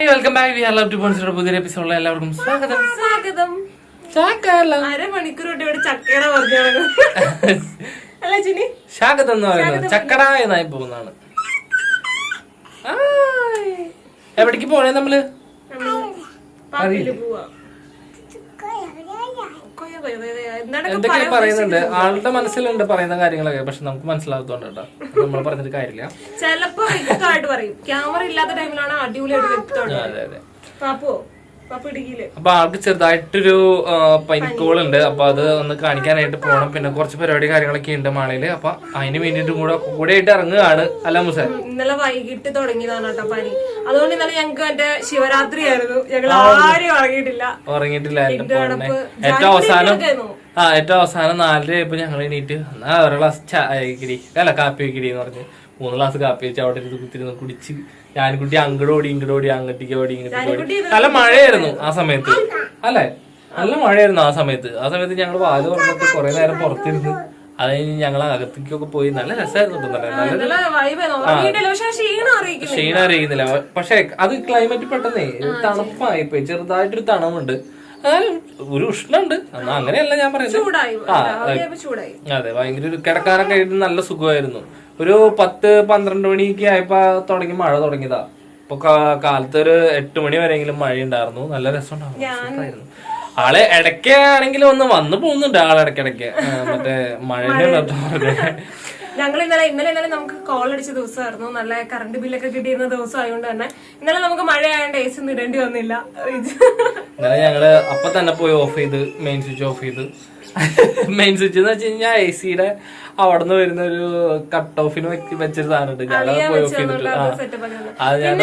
Welcome back we are love to പോൺസിയുടെ പുതിയ എപ്പിസോഡിൽ എല്ലാവർക്കും സ്വാഗതം. സ്വാഗതം. സ്വാഗതം. അരമണിക്കൂർ കൊണ്ട് ഇവിടെ ചക്കയുടെ പറഞ്ഞു അല്ല ചിനി സ്വാഗതം എന്ന് പറയുന്നത് ചക്കട എന്നായി പോകുന്നതാണ്. എവിടേക്ക് പോണേ നമ്മൾ? പാപ്പിൽ എന്തൊക്കെ പറയുന്നുണ്ട്. ആളുടെ മനസ്സിലുണ്ട് പറയുന്ന കാര്യങ്ങളൊക്കെ പക്ഷെ നമുക്ക് മനസ്സിലാകത്തോണ്ട് കേട്ടോ. നമ്മൾ പറഞ്ഞിട്ട് കാര്യമില്ല. ചെലപ്പോ വ്യക്തമായിട്ട് പറയും. ക്യാമറ ഇല്ലാത്ത ടൈമിലാണ് അടിപൊളിയായിട്ട് വ്യക്തമായിട്ട് അതെ അതെ. പാപ്പോ അപ്പൊ ആൾക്ക് ചെറുതായിട്ടൊരു പനിക്കോളുണ്ട്. അപ്പൊ അത് ഒന്ന് കാണിക്കാനായിട്ട് പോകണം പിന്നെ കുറച്ച് പരിപാടി കാര്യങ്ങളൊക്കെ ഉണ്ട് മാളയിൽ അപ്പൊ അതിന് വേണ്ടിട്ടും കൂടെ കൂടെ ആയിട്ട് ഇറങ്ങുകയാണ്. അല്ല മുസ? ഇന്നലെ വൈകിട്ട് തുടങ്ങിയതാണ് കേട്ടോ പനി. അതുകൊണ്ട് ഇന്നലെ ഞങ്ങക്ക് മറ്റേ ശിവരാത്രി ആയിരുന്നു ഞങ്ങൾ ആരും ഉറങ്ങിയിട്ടില്ല. അടപ്പ് ഏറ്റവും അവസാനം ആ ഏറ്റവും അവസാനം നാലര ആയപ്പോ ഞങ്ങൾ എണീറ്റ് എന്നാ ഒരു ഗ്ലാസ് ചായക്കിടി അല്ല കാപ്പി വെക്കിടി എന്ന് പറഞ്ഞ് മൂന്ന് ഗ്ലാസ് കാപ്പി വെച്ച് അവിടെ ഇരുന്ന് കുത്തിരുന്ന് കുടിച്ച് ഞാൻകുട്ടി അങ്ങോട്ട് ഓടി ഇങ്ങോട്ട് ഓടി അങ്ങോട്ടേക്ക് ഓടി ഇങ്ങോട്ടേക്ക് ഓടി. നല്ല മഴയായിരുന്നു ആ സമയത്ത്. അല്ലേ? നല്ല മഴയായിരുന്നു ആ സമയത്ത്. ആ സമയത്ത് ഞങ്ങൾ വാൽ തുറന്നിട്ട് കുറെ നേരം പുറത്തിരുന്ന് അത് കഴിഞ്ഞ് ഞങ്ങൾ അകത്തേക്കൊക്കെ പോയി. നല്ല രസമായിരുന്നു ക്ഷീണം അറിയിക്കുന്നില്ല. പക്ഷെ അത് ക്ലൈമറ്റ് പെട്ടെന്നേ തണുപ്പായി പോയി ചെറുതായിട്ടൊരു തണവുണ്ട്. എന്നാലും ഒരു ഉഷ്ണുണ്ട് എന്നാ അങ്ങനെയല്ല ഞാൻ പറയുന്നത്. അതെ ഭയങ്കര ഒരു കിടക്കാനൊക്കെ ആയിട്ട് നല്ല സുഖമായിരുന്നു. ഒരു പത്ത് പന്ത്രണ്ട് മണിക്ക് ആയപ്പോ തുടങ്ങി മഴ തുടങ്ങിയതാ. ഇപ്പൊ കാലത്ത് ഒരു എട്ട് മണി വരെയെങ്കിലും മഴ ഉണ്ടായിരുന്നു നല്ല രസമുണ്ടായിരുന്നു. ആളെ ആൾ ഇടയ്ക്ക് ആണെങ്കിലും ഒന്ന് വന്നു പോകുന്നുണ്ട് ആളെ ഇടയ്ക്കിടയ്ക്ക്. മറ്റേ മഴയുടെ ഞങ്ങൾ ഇന്നലെ ഇന്നലെ ഇന്നലെ നമുക്ക് കോൾ അടിച്ച ദിവസമായിരുന്നു. നല്ല കറണ്ട് ബില്ലൊക്കെ കിട്ടിയിരുന്ന ദിവസം ആയതുകൊണ്ട് തന്നെ. ഇന്നലെ നമുക്ക് മഴ ആയതുകൊണ്ട് എ സി ഒന്നും ഇടേണ്ടി വന്നില്ല. ഇന്നലെ ഞങ്ങൾ അപ്പൊ തന്നെ പോയി ഓഫ് ചെയ്ത് മെയിൻ സ്വിച്ച് ഓഫ് ചെയ്ത്. മെയിൻ സ്വിച്ച് എന്ന് വെച്ച് കഴിഞ്ഞാൽ എ സിയുടെ അവിടെ നിന്ന് വരുന്ന ഒരു കട്ട് ഓഫിന് വെച്ചൊരു സാധനം ഉണ്ട്. ഞങ്ങൾ പോയി ഓഫ് ചെയ്തിട്ട്. അത് ഞാൻ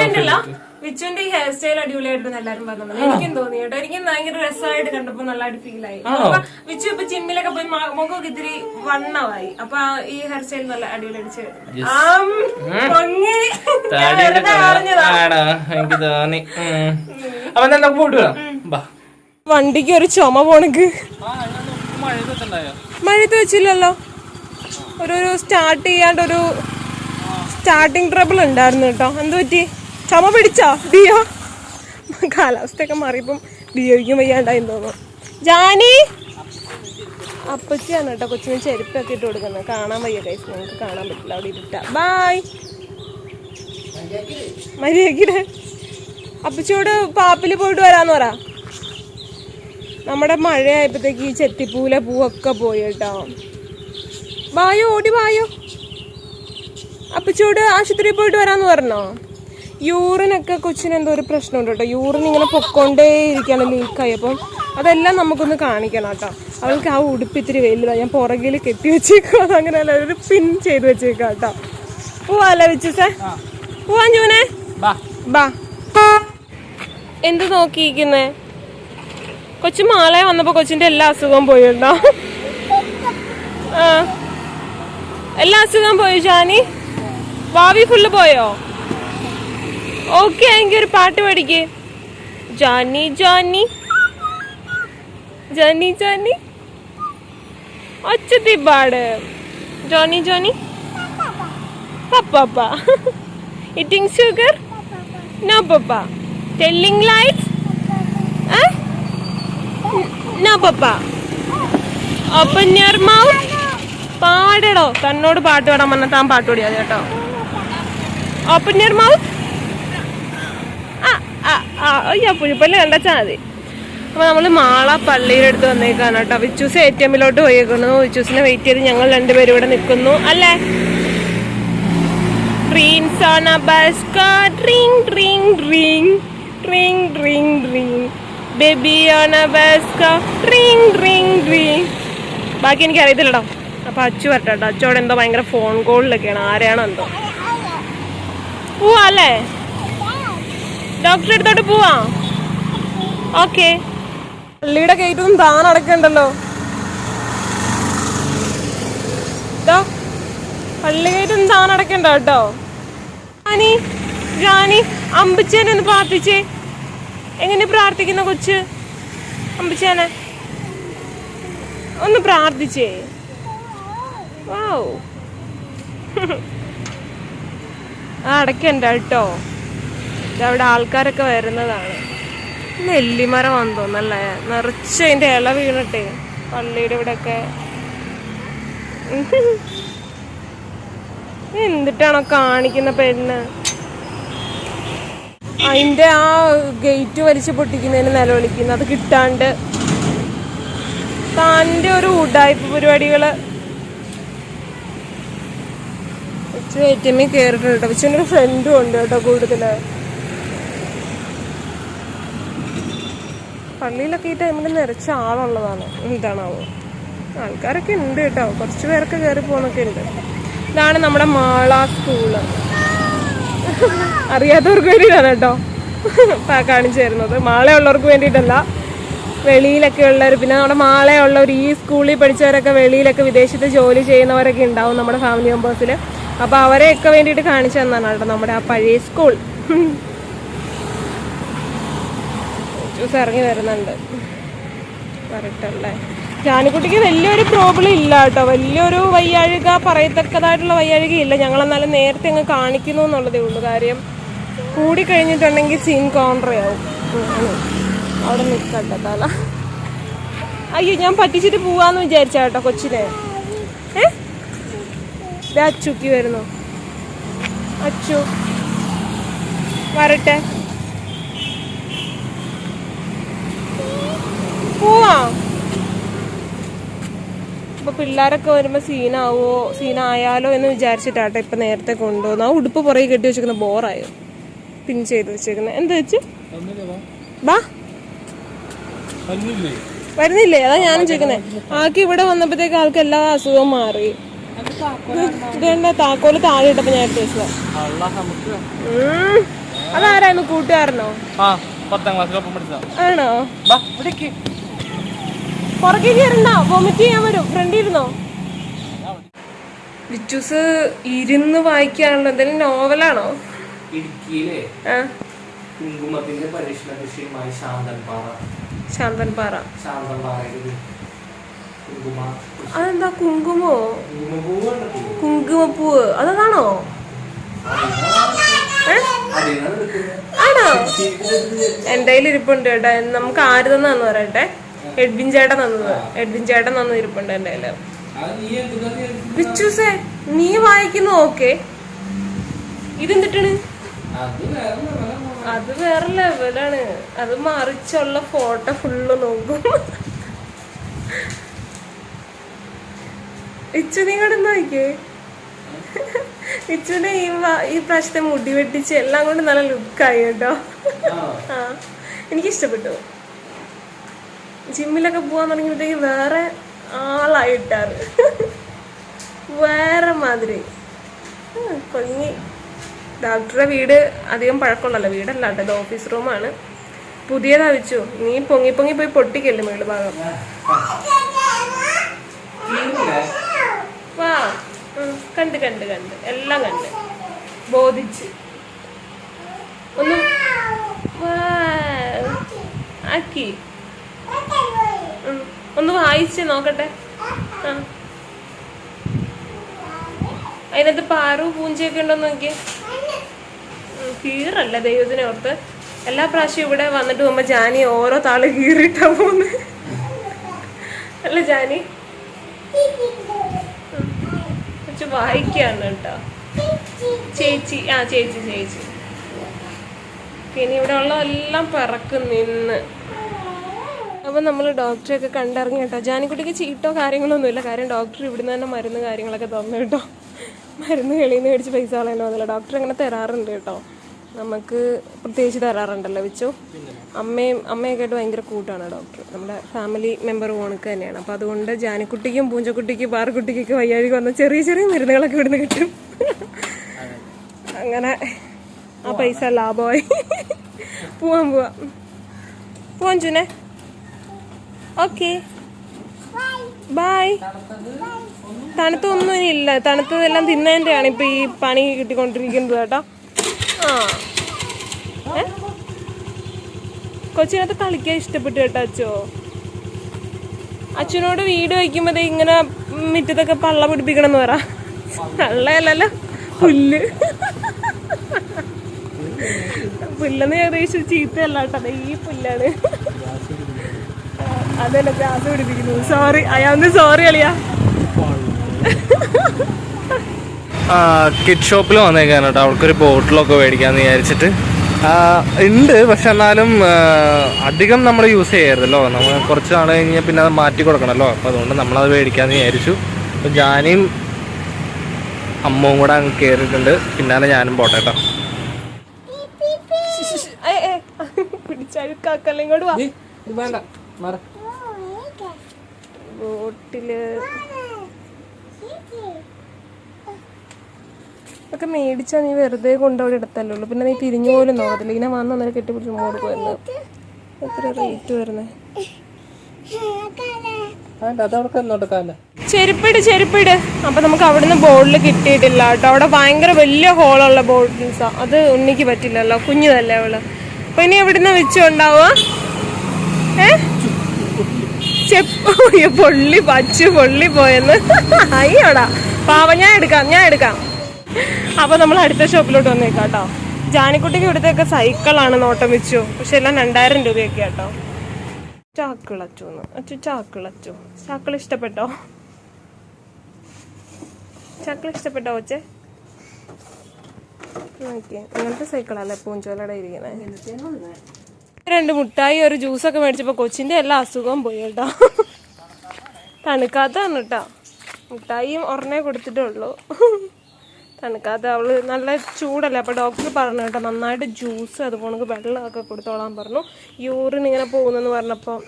ഈ ഹെയർ സ്റ്റൈൽ അടിപൊളിയായിട്ടെന്ന് എല്ലാരും പറഞ്ഞത് എനിക്കും തോന്നി കേട്ടോ. എനിക്ക് ഭയങ്കര രസമായിട്ട് കണ്ടപ്പോ നല്ലതായിട്ട് ഫീൽ ആയി. അപ്പൊ വിച്ചു ഇപ്പൊ ജിമ്മിലൊക്കെ പോയി മുഖമൊക്കെ ഇത്തിരി വണ്ണമായി അപ്പൊ ഈ ഹെയർ സ്റ്റൈൽ നല്ല. ആടാ എനിക്ക് തോന്നി. അപ്പൊ നമുക്ക് പോയിട്ട് വരാം. വണ്ടിക്ക് ഒരു ചുമ പോണക്ക്. മഴത്ത് വെച്ചില്ലല്ലോ. ഒരു ഒരു സ്റ്റാർട്ട് ചെയ്യാണ്ട് ഒരു സ്റ്റാർട്ടിങ് ട്രബിൾ ഉണ്ടായിരുന്നു കേട്ടോ. എന്ത് പറ്റി? ചുമ പിടിച്ചോ? ഡിയോ കാലാവസ്ഥയൊക്കെ മാറിയപ്പം ഡിയോയ്ക്കും വയ്യാണ്ടായി തോന്നുന്നു. ജാനി? അപ്പച്ചിയാണ് കേട്ടോ കൊച്ചിന് ചെരുപ്പൊക്കെ ഇട്ട് കൊടുക്കുന്നത്. കാണാൻ വയ്യ കൈസ് നിങ്ങൾക്ക് കാണാൻ പറ്റില്ല. അവിടെ ഇരുട്ട. ബായ് മര്യാദക്കിടെ അപ്പച്ചിയോട് പാപ്പിൽ പോയിട്ട് വരാന്ന് പറ. നമ്മുടെ മഴയായപ്പോഴത്തേക്ക് ഈ ചെത്തിപ്പൂല പൂവൊക്കെ പോയി കേട്ടോ. വായോ ഓടി വായോ അപ്പച്ചോട് ആശുപത്രിയിൽ പോയിട്ട് വരാന്ന് പറഞ്ഞോ? യൂറിനൊക്കെ കൊച്ചിന് എന്തോ ഒരു പ്രശ്നമുണ്ട് കേട്ടോ. യൂറിൻ ഇങ്ങനെ പൊക്കോണ്ടേ ഇരിക്കുകയാണ് ലീക്കായി. അപ്പം അതെല്ലാം നമുക്കൊന്ന് കാണിക്കണം കേട്ടോ. അവൾക്ക് ആ ഉടുപ്പിത്തിരി വലുതാണ് ഞാൻ പുറകിൽ കെട്ടി വെച്ചേക്കും അങ്ങനെ ഒരു പിൻ ചെയ്ത് വെച്ചേക്കാം കേട്ടോ. പോവാല്ലേ വെച്ചേ പോവാൻ ജൂനെ ബാ. എന്ത് നോക്കിയിരിക്കുന്നേ? കൊച്ചു മാളെ വന്നപ്പോ കൊച്ചിന്റെ എല്ലാ അസുഖവും പോയിട്ടോ ആ. എല്ലാ അസുഖവും പോയോ ഷാനി ഭാവി ഫുള്ള് പോയോ? ഓക്കെ എങ്കിൽ ഒരു പാട്ട് പഠിക്ക്. ജാനി ജാനി. Johny Johny. ഒച്ചത്തി പാട് Johny Johny. പപ്പാപ്പ. Eating sugar no papa. Telling light no papa. Open your mouth പാടടോ. തന്നോട് പാട്ട് പാടാൻ പറഞ്ഞ താൻ പാട്ട് പാടിയാതെ കേട്ടോ. ഓപ്പൺ യുവർ മൗത്ത് അയ്യോ പുഴുപ്പല്ല് കണ്ടച്ചാൽ മതി. അപ്പോൾ നമ്മൾ മാള പള്ളിയുടെ അടുത്ത് വന്നേക്കാണ് കേട്ടോ. വിച്ചൂസ് എ ടി എമ്മിലോട്ട് പോയേക്കുന്നു. വിച്ചൂസിനെ വെയിറ്റ് ചെയ്ത് ഞങ്ങൾ രണ്ടുപേരും ഇവിടെ നിൽക്കുന്നു. അല്ലേ? Trains on bus car, ring, ring, ring, ring, ring, baby on car, ring, ring, ring. ബാക്കി എനിക്ക് അറിയത്തില്ലടോ. അപ്പൊ അച്ചു വരട്ടെ കേട്ടോ. അച്ചോടെ എന്തോ ഭയങ്കര ഫോൺ കോളിലൊക്കെയാണ് ആരെയാണോ എന്തോ. ഓ അല്ലേ? ഡോക്ടറെ അടുത്തോട്ട് പോവാ. ഓക്കെ പള്ളിയുടെ ഗേറ്റൊന്നും താൻ അടക്കണ്ടല്ലോ പള്ളി ഗേറ്റൊന്നും താൻ അടക്കണ്ട കേട്ടോ. റാണി റാണി അമ്പിച്ചേനെ ഒന്ന് പ്രാർത്ഥിച്ചേ. എങ്ങനെ പ്രാർത്ഥിക്കുന്ന കൊച്ച്? അമ്പിച്ചേനെ. ഒന്ന് പ്രാർത്ഥിച്ചേ. വാ ആ അടക്കണ്ട കേട്ടോ. അവിടെ ആൾക്കാരൊക്കെ വരുന്നതാണ്. നെല്ലിമരം തോന്നല്ലേ നിറച്ച് അതിന്റെ ഇല വീണിട്ടേ. പള്ളിയുടെ ഇവിടെയൊക്കെ. എന്തിട്ടാണോ കാണിക്കുന്ന പെണ്ണ്? അതിന്റെ ആ ഗേറ്റ് വലിച്ച് പൊട്ടിക്കുന്നതിന് നിലവിളിക്കുന്നത് അത് കിട്ടാണ്ട് താന്റെ ഒരു ഉടായ്പ പരിപാടികൾ. എമ്മിൽ കയറിയിട്ടുണ്ട് കേട്ടോ. പക്ഷെ ഫ്രണ്ടും ഉണ്ട് കേട്ടോ കൂടുതൽ. പള്ളിയിലൊക്കെ ഈ ടൈമിൽ നിറച്ച ആളുള്ളതാണ്. എന്താണാവോ? ആൾക്കാരൊക്കെ ഉണ്ട് കേട്ടോ. കുറച്ച് പേരൊക്കെ കയറി പോകുന്നൊക്കെ ഉണ്ട്. ഇതാണ് നമ്മുടെ മാള സ്കൂൾ. അറിയാത്തവർക്ക് വേണ്ടിയിട്ടാണ് കേട്ടോ കാണിച്ചു തരുന്നത്. മാളയുള്ളവർക്ക് വേണ്ടിയിട്ടല്ല. വെളിയിലൊക്കെ ഉള്ളവർ പിന്നെ നമ്മുടെ മാളയുള്ളവർ ഈ സ്കൂളിൽ പഠിച്ചവരൊക്കെ വെളിയിലൊക്കെ വിദേശത്ത് ജോലി ചെയ്യുന്നവരൊക്കെ ഉണ്ടാവും നമ്മുടെ ഫാമിലി മെമ്പേഴ്സിൽ അപ്പോൾ അവരെയൊക്കെ വേണ്ടിയിട്ട് കാണിച്ചു തന്നാണ് കേട്ടോ നമ്മുടെ ആ പഴയ സ്കൂൾ. ജ്യൂസ് ഇറങ്ങി വരുന്നുണ്ട്. വരട്ടല്ലേ ജാനിക്കുട്ടിക്ക് വലിയൊരു പ്രോബ്ലം ഇല്ല കേട്ടോ. വലിയൊരു വയ്യാഴിക പറയത്തക്കതായിട്ടുള്ള വയ്യാഴിക ഇല്ല. ഞങ്ങൾ എന്നാലും നേരത്തെ അങ്ങ് കാണിക്കുന്നു എന്നുള്ളതേ ഉള്ളൂ. കാര്യം കൂടി കഴിഞ്ഞിട്ടുണ്ടെങ്കിൽ സീൻ കോൺട്രയാവും അവിടെ നിൽക്കട്ടെ തല. അയ്യോ ഞാൻ പറ്റിച്ചിട്ട് പോവാന്ന് വിചാരിച്ച കേട്ടോ കൊച്ചിനെ. ഏ? അച്ചുക്കി വരുന്നു. അച്ചു. വരട്ടെ. പോവാം. അപ്പൊ പിള്ളേരൊക്കെ വരുമ്പോ സീനാവോ സീനായാലോ എന്ന് വിചാരിച്ചിട്ടാട്ടെ ഇപ്പൊ നേരത്തെ കൊണ്ടുവന്നു ആ ഉടുപ്പ് പുറകെ കെട്ടി വെച്ചേക്കുന്ന ബോറായോ? പിൻ ചെയ്ത് വെച്ചേക്കുന്നത് എന്താ വെച്ച് ബാ വരുന്നില്ലേ? അതാ ഞാനും ചോദിക്കുന്നത് ആക്കി ഇവിടെ വന്നപ്പോഴത്തേക്ക് ആൾക്ക് എല്ലാ അസുഖവും മാറി. ഇതുകൊണ്ട് താക്കോൽ താഴെ ഇട്ടപ്പോ ഞാൻ എടുത്ത്. അതാരായിരുന്നു? കൂട്ടുകാരനോ? ആണോ? പുറകെ കയറണ്ടോ വൊമിറ്റ് ചെയ്യാൻ വരും. ഫ്രണ്ട് ഇരുന്നോ? വിച്ചൂസ് ഇരുന്ന് വായിക്കാണല്ലോ എന്തെങ്കിലും നോവലാണോ? ഇടുക്കിയിലെ കുങ്കുമത്തിന്റെ പരീക്ഷണ വിഷയമായി ശാന്തൻപാറ. ശാന്തൻപാറ. ശാന്തൻപാറയിൽ കുങ്കുമ അതെന്താ കുങ്കുമോ? കുങ്കുമപ്പൂവ്? അതാണോ. ആണോ? എന്റെ കയ്യിൽ ഇരിപ്പുണ്ട് കേട്ടോ. നമുക്ക് ആര് തന്നാന്ന് പറയട്ടെ? എഡ്വിൻ ചേട്ടൻ തന്നത്. എഡ്വിൻ ചേട്ടൻ തന്നത് ഇരിപ്പുണ്ട് എന്റെ കയ്യിൽ. നീ വായിക്കുന്നു ഓക്കെ ഇതെന്തിട്ടാണ്? അത് വേറെ ലെവലാണ്. അത് വേറെ ലെവലാണ് അത് മറിച്ചുള്ള ഫോട്ടോ ഫുള്ള് നോക്കും. ഇച്ചു നീ കൂടെ നോക്കിയേ. ഇച്ചുവിന്റെ ഈ ഈ പ്രാവശ്യത്തെ മുടി വെട്ടിച്ച് എല്ലാം കൊണ്ട് നല്ല ലുക്കായി കേട്ടോ. ആ. ആ. എനിക്ക് ഇഷ്ടപ്പെട്ടു ജിമ്മിലൊക്കെ പോവാൻ തുടങ്ങിയപ്പോഴത്തേക്ക് വേറെ ആളായിട്ടാറ് വേറെ മാതിരി. പൊങ്ങി ഡോക്ടറുടെ വീട് അധികം പഴക്കമുള്ളല്ലോ വീടല്ല കേട്ടോ ഇത് ഓഫീസ് റൂമാണ്. പുതിയതാ വെച്ചു. നീ പൊങ്ങി പൊങ്ങി പോയി പൊട്ടിക്കല്ലേ മേൾ ഭാഗം. വാ. കണ്ട് കണ്ട് കണ്ട്. എല്ലാം കണ്ട്. ബോധിച്ച്. ഒന്ന്. ആക്കി. ഒന്ന് വായിച്ച് നോക്കട്ടെ. ആ. അതിനകത്ത് പാറു പൂഞ്ചയൊക്കെ ഉണ്ടോന്ന് നോക്കിയേ. കീറല്ല ദൈവത്തിനെ ഓർത്ത്. എല്ലാ പ്രാവശ്യവും ഇവിടെ വന്നിട്ട് പോകുമ്പോ ജാനി ഓരോ താൾ കീറിട്ടാ പോന്ന് അല്ല ജാനി? വായിക്കാണ് കേട്ടോ. ചേച്ചി ആ ചേച്ചി ചേച്ചി. പിന്നെ ഇവിടെ ഉള്ള എല്ലാം പറക്കും നിന്ന്. അപ്പൊ നമ്മൾ ഡോക്ടറെ ഒക്കെ കണ്ടിറങ്ങി കേട്ടോ. ജാനിക്കുട്ടിക്ക് ചീട്ടോ കാര്യങ്ങളൊന്നും ഇല്ല കാര്യം ഡോക്ടർ ഇവിടുന്ന് തന്നെ മരുന്ന് കാര്യങ്ങളൊക്കെ തന്നു കേട്ടോ. മരുന്ന് വെളിയിൽ നിന്ന് മേടിച്ച് പൈസ കളയണമെന്നില്ല ഡോക്ടർ അങ്ങനെ തരാറുണ്ട് കേട്ടോ. നമുക്ക് പ്രത്യേകിച്ച് തരാറുണ്ടല്ലോ വെച്ചു. അമ്മയും അമ്മയൊക്കെ ആയിട്ട് ഭയങ്കര കൂട്ടാണ് ഡോക്ടർ നമ്മുടെ ഫാമിലി മെമ്പർ ഓണക്ക് തന്നെയാണ്. അപ്പോൾ അതുകൊണ്ട് ജാനിക്കുട്ടിക്കും പൂഞ്ചക്കുട്ടിക്കും പാറക്കുട്ടിക്കൊക്കെ വയ്യാഴ്ച വന്ന ചെറിയ ചെറിയ മരുന്നുകളൊക്കെ ഇവിടുന്ന് കിട്ടും. അങ്ങനെ ആ പൈസ ലാഭമായി. പോവാൻ പോവാം. പോവാൻ ചുനെ ഓക്കെ. ബായ് തണുത്തൊന്നും ഇല്ല തണുത്തതെല്ലാം തിന്നതിന്റെയാണ് ഇപ്പൊ ഈ പണി കിട്ടിക്കൊണ്ടിരിക്കുന്നത് കേട്ടോ. ആ. ഏ? കൊച്ചിനകത്ത് കളിക്കാൻ ഇഷ്ടപ്പെട്ടു കേട്ടോ അച്ചോ. അച്ഛനോട് വീട് വയ്ക്കുമ്പോ ദേ ഇങ്ങനെ മുറ്റത്തൊക്കെ പള്ള പിടിപ്പിക്കണം എന്ന് പറ. പള്ളയല്ലല്ലോ. പുല്ല്. പുല്ലെന്ന് ഏകദേശം ചീത്തയല്ല കേട്ടോ. ഈ പുല്ലാണ്. അതല്ല ഗ്യാസ് പിടിപ്പിക്കുന്നത് സോറി അയാന്ന് സോറി അളിയാ. കിഡ് ഷോപ്പിൽ വന്നേക്കാണ് കേട്ടോ. അവൾക്കൊരു ബോട്ടിലൊക്കെ മേടിക്കാന്ന് വിചാരിച്ചിട്ട്. ഉണ്ട് പക്ഷെ എന്നാലും അധികം നമ്മൾ യൂസ് ചെയ്യരുതല്ലോ. നമ്മൾ കുറച്ച് നാൾ കഴിഞ്ഞാൽ പിന്നെ അത് മാറ്റി കൊടുക്കണമല്ലോ അപ്പോൾ അതുകൊണ്ട് നമ്മളത് മേടിക്കാന്ന് വിചാരിച്ചു. അപ്പോൾ ഞാനും അമ്മവും കൂടെ അങ്ങ് കയറിയിട്ടുണ്ട് പിന്നാലെ ഞാനും പോട്ടെ കേട്ടോ. പിടിച്ചഴുക്കാക്കല്ല ഇങ്ങോട്ട് വാ. വേണ്ട ബോട്ടിൽ. ഒക്കെ മേടിച്ചാ നീ വെറുതെ കൊണ്ടവിടെ എടുത്തല്ലോ പിന്നെ നീ തിരിഞ്ഞു പോലും നോക്കത്തില്ല. ഇങ്ങനെ വന്ന് അന്നേരം കെട്ടിപ്പിടിച്ച് മോട് പോയിരുന്നു എത്ര റേറ്റ് വരുന്നേ? ചെരുപ്പിട് ചെരുപ്പിട്. അപ്പൊ നമുക്ക് അവിടുന്ന് ബോർഡിൽ കിട്ടിയിട്ടില്ല കേട്ടോ. അവിടെ ഭയങ്കര വലിയ ഹോളുള്ള ബോട്ടിൽസാ അത് ഉണ്ണിക്ക് പറ്റില്ലല്ലോ. കുഞ്ഞതല്ലേ അവൾ. അപ്പൊ ഇനി എവിടുന്ന് വെച്ചുണ്ടാവുക ഏ? ചെപ്പ് അയ്യോ, പൊള്ളി പച്ചു പൊള്ളി പോയെന്ന്. അയ്യോടാ. പാവ ഞാൻ എടുക്കാം ഞാൻ എടുക്കാം. അപ്പൊ നമ്മൾ അടുത്ത ഷോപ്പിലോട്ട് വന്നേക്കാം കേട്ടോ. ജാനിക്കുട്ടിക്ക് ഇവിടുത്തെയൊക്കെ സൈക്കിളാണ് നോട്ടം വെച്ചു. പക്ഷെ എല്ലാം രണ്ടായിരം രൂപയൊക്കെ കേട്ടോ ചാക്കിളച്ചു അച്ചു ചാക്കിളച്ചു. ചാക്കിൾ ഇഷ്ടപ്പെട്ടോ? ചാക്കിൾ ഇഷ്ടപ്പെട്ടോ കൊച്ചെ? നോക്കിയേ. ഇങ്ങനത്തെ സൈക്കിളല്ലേ പൂഞ്ചോലയുടെ ഇരിക്കുന്നത് രണ്ട് മുട്ടായി ഒരു ജ്യൂസൊക്കെ മേടിച്ചപ്പോൾ കൊച്ചിന്റെ എല്ലാ അസുഖവും പോയി കേട്ടോ. തണുക്കാത്തതാണ് കേട്ടോ. മുട്ടായിയും ഒരെണ്ണേ കൊടുത്തിട്ടേ ഉള്ളൂ തണുക്കാത്ത അവൾ നല്ല ചൂടല്ലേ? അപ്പോൾ ഡോക്ടർ പറഞ്ഞു കേട്ടോ നന്നായിട്ട് ജ്യൂസ് അതുപോലെ വെള്ളമൊക്കെ കൊടുത്തോളാൻ പറഞ്ഞു. യൂറിൻ ഇങ്ങനെ പോകുന്നെന്ന് പറഞ്ഞപ്പോൾ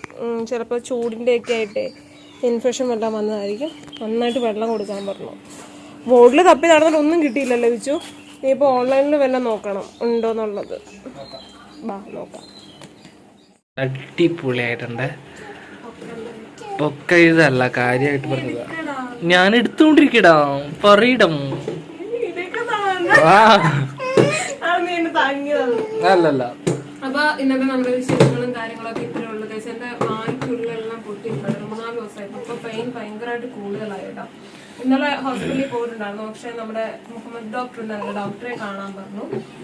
ചിലപ്പോൾ ചൂടിന്റെയൊക്കെ ആയിട്ടേ ഇൻഫെക്ഷൻ വല്ലതും വന്നതായിരിക്കും. നന്നായിട്ട് വെള്ളം കൊടുക്കാൻ പറഞ്ഞു. ബോർഡിൽ തപ്പി നടന്നിട്ട് ഒന്നും കിട്ടിയില്ലല്ലോ വിച്ചു. നീ ഇപ്പോൾ ഓൺലൈനിൽ വല്ലതും നോക്കണം. ഉണ്ടോ എന്നുള്ളത് ബാ നോക്കാം. അടിപൊളിയായിട്ടുണ്ട്. പൊക്ക ഇതല്ല കാര്യമായിട്ട് പറഞ്ഞതാ. ഞാൻ എടുത്തുകൊണ്ടിരിക്കടാ. പറയിടം. അല്ലല്ല. ഇന്നത്തെ നമ്മുടെ വിശേഷങ്ങളും കാര്യങ്ങളൊക്കെ ഇത്രയുള്ളത് എന്റെ വാങ്ങിക്കുള്ളിലെല്ലാം പൊട്ടി മൂന്നാൽ ദിവസമായിട്ട്. ഇപ്പൊ പെയിൻ ഭയങ്കരമായിട്ട് കൂടുതലായി കേട്ടോ. ഇന്നലെ ഹോസ്പിറ്റലിൽ പോയിട്ടുണ്ടായിരുന്നു. പക്ഷെ നമ്മുടെ മുഹമ്മദ് ഡോക്ടർ ഉണ്ടായിരുന്നു. ഡോക്ടറെ കാണാൻ പറഞ്ഞു.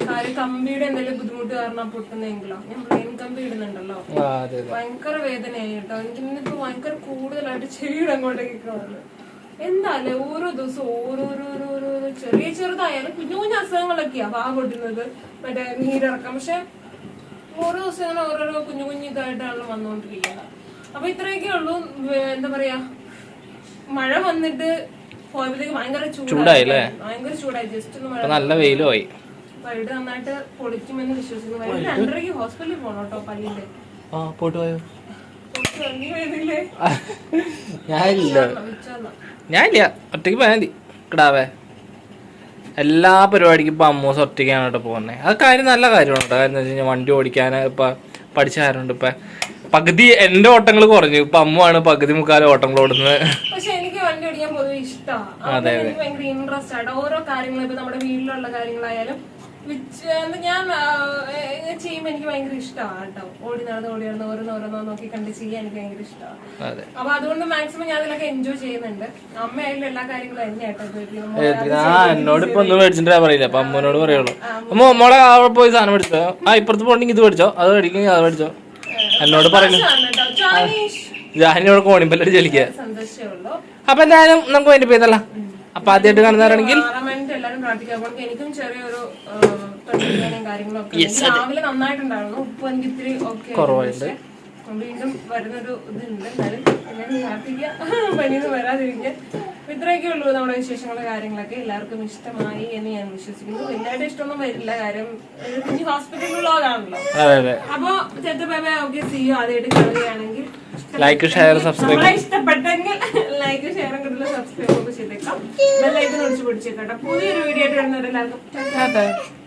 കാര്യം കമ്പിയുടെ എന്തെങ്കിലും ബുദ്ധിമുട്ട് കാരണം പൊട്ടുന്നെങ്കിലോ? ഞാൻ ബ്രെയിൻ കമ്പി ഇടുന്നുണ്ടല്ലോ. ഭയങ്കര വേദനയായി കേട്ടോ. എനിക്ക് ഇന്നിപ്പോ ഭയങ്കര കൂടുതലായിട്ട് ചെവിയുടെ അങ്ങോട്ടേക്ക് കേൾക്കുന്നത് എന്താല്ലേ? ഓരോ ദിവസവും ഓരോരോ ചെറിയ ചെറുതായാലും കുഞ്ഞു കുഞ്ഞു അസുഖങ്ങളൊക്കെയാ വാ പൊട്ടുന്നത്. മറ്റേ നീരിറക്കം പക്ഷെ ഓരോ ദിവസം ഇങ്ങനെ ഓരോരോ കുഞ്ഞു കുഞ്ഞു ഇതായിട്ടാണല്ലോ വന്നുകൊണ്ടിരിക്കുന്നത്. അപ്പൊ ഇത്രയൊക്കെ ഉള്ളൂ. എന്താ പറയാ? മഴ വന്നിട്ട് പോയപ്പോഴത്തേക്ക് ഭയങ്കര ചൂടായി. ഭയങ്കര ചൂടായി. ജസ്റ്റ് ഒന്ന് നല്ല വെയിലുമായി വൈകിട്ട് നന്നായിട്ട് പൊളിക്കുമെന്ന് വിശ്വസിക്കുന്നു. വൈകിട്ട് രണ്ടരയ്ക്ക് ഹോസ്പിറ്റലിൽ പോകണം കേട്ടോ പല്ലിന്റെ. ആ പോയിട്ട് പോയോ കുറച്ച് വണ്ടി വരുന്നില്ലേ ഞാനില്ല. ഞാനില്ല. ഒറ്റയ്ക്ക് പോയാൽ മതി. കിടാവേ. എല്ലാ പരിപാടിക്കും ഇപ്പൊ അമ്മൂസ് ഒറ്റയ്ക്കാണ് കേട്ടോ പോകുന്നത് അത് കാര്യം നല്ല കാര്യമാണ് കേട്ടോ കാര്യം എന്താ വെച്ച് കഴിഞ്ഞാൽ വണ്ടി ഓടിക്കാൻ ഇപ്പൊ പഠിച്ച കാര്യമുണ്ട് ഇപ്പൊ. പകുതി എന്റെ ഓട്ടങ്ങൾ കുറഞ്ഞു. ഇപ്പൊ ആണ് പകുതി മുക്കാലും ഓട്ടങ്ങൾ ഓടുന്നത്. പക്ഷെ എനിക്ക് വണ്ടി ഓടിക്കാൻ പൊതുവെ ഇഷ്ടമാണ് എനിക്ക് ഭയങ്കര ഇൻട്രസ്റ്റ് ആണ് ഓരോ കാര്യങ്ങളും ഇപ്പൊ നമ്മുടെ വീട്ടിലുള്ള കാര്യങ്ങളായാലും ഞാൻ ആ, ഏ, ചെയ്യുമ്പോ എനിക്ക് ഭയങ്കര ഇഷ്ടമാണ് കേട്ടോ. ഓടി നടന്ന് ഓടി നടന്ന് ഓരോന്ന് ഓരോന്നോ നോക്കി കണ്ട് ചെയ്യാൻ എനിക്ക് ഭയങ്കര ഇഷ്ടമാണ് അപ്പൊ അതുകൊണ്ട് മാക്സിമം ഞാൻ അതിലൊക്കെ എൻജോയ് ചെയ്യുന്നുണ്ട്. അമ്മയായാലും എല്ലാ കാര്യങ്ങളും എന്നെ കേട്ടോ വീട്ടിൽ ആ എന്നോട് ഇപ്പൊ ഒന്നും മേടിച്ചിട്ടാ പറയില്ല. അപ്പൊ അമ്മനോട് പറയുള്ളൂ. അമ്മ മോളെ അവിടെ പോയി സാധനം മേടിച്ചോ. ആ ഇപ്പുറത്ത് പോകണമെങ്കിൽ ഇത് മേടിച്ചോ. അത് മേടിക്കും അത് മേടിച്ചോ. എന്നോട് പറഞ്ഞു ജാനിനോട് കോണിമ്പല്ലടി ഉള്ളൂ അപ്പൊ എന്തായാലും നമുക്ക് വേണ്ടി പോയതല്ല. അപ്പൊ ആദ്യമായിട്ട് കാണുന്നവരാണെങ്കിൽ എനിക്കും ചെറിയൊരു കാര്യങ്ങളൊക്കെ ഉണ്ട്. രാവിലെ നന്നായിട്ടുണ്ടായിരുന്നു. ഉപ്പ് എനിക്ക് ഇത്തിരി ഓക്കെ വീണ്ടും വരുന്നൊരു ഇതുണ്ട്. എന്നാലും എല്ലാവരും പ്രാർത്ഥിക്കുക പനിയൊന്നും വരാതിരിക്കുക അപ്പം ഇത്രയൊക്കെ ഉള്ളൂ നമ്മുടെ വിശേഷങ്ങളുടെ കാര്യങ്ങളൊക്കെ. എല്ലാവർക്കും ഇഷ്ടമായി എന്ന് ഞാൻ വിശ്വസിക്കുന്നു. വലിയതായിട്ട് ഇഷ്ടമൊന്നും വരില്ല. കാര്യം കുഞ്ഞു അതെ അപ്പൊ ചേട്ട ബേബ ഓക്കെ സി യു ആദ്യമായിട്ട് കാണുകയാണെങ്കിൽ ലൈക്ക് ഷെയർ സബ്സ്ക്രൈബ് ഇഷ്ടപ്പെട്ടെങ്കിൽ ലൈക്ക് ഷെയർ കിട്ടുന്ന സബ്സ്ക്രൈബ് ഒക്കെ ചെയ്തേക്കാം. ബെല്ലൈക്കൻ ഒഴിച്ച് പിടിച്ചേക്കാം പുതിയൊരു വീഡിയോ ആയിട്ട് വരുന്നവരെല്ലാവർക്കും